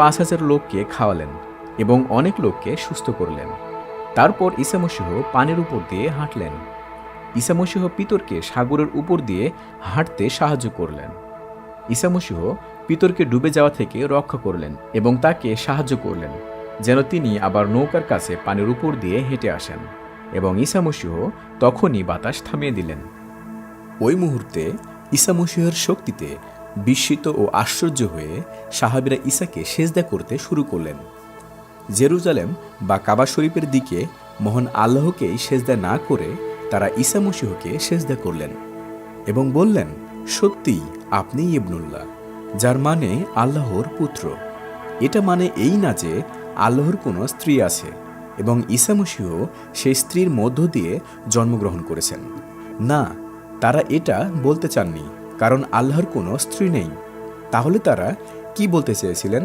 পাঁচ হাজার লোককে খাওয়ালেন এবং অনেক লোককে সুস্থ করলেন। তারপর ঈসামসিহ পানির উপর দিয়ে হাঁটলেন। ঈসামসিহ পিতরকে সাগরের উপর দিয়ে হাঁটতে সাহায্য করলেন। ঈসামসিহ পিতরকে ডুবে যাওয়া থেকে রক্ষা করলেন এবং তাকে সাহায্য করলেন, যেন তিনি আবার নৌকার কাছে পানির উপর দিয়ে হেঁটে আসেন এবং ঈসামসিহ তখনই বাতাস থামিয়ে দিলেন। ওই মুহূর্তে ঈসামসিহের শক্তিতে বিস্মিত ও আশ্চর্য হয়ে সাহাবিরা ঈসাকে সেজদা করতে শুরু করলেন। জেরুজালেম বা কাবা শরীফের দিকে মহান আল্লাহকেই সেজদা না করে তারা ঈসা মসিহকে সেজদা করলেন এবং বললেন, সত্যিই আপনি ইবনুল্লাহ, যার মানে আল্লাহর পুত্র। এটা মানে এই না যে আল্লাহর কোনো স্ত্রী আছে এবং ঈসা মসিহ সেই স্ত্রীর মধ্য দিয়ে জন্মগ্রহণ করেছেন। না, তারা এটা বলতে চাননি। কারণ আল্লাহর কোনো স্ত্রী নেই। তাহলে তারা কি বলতে চেয়েছিলেন?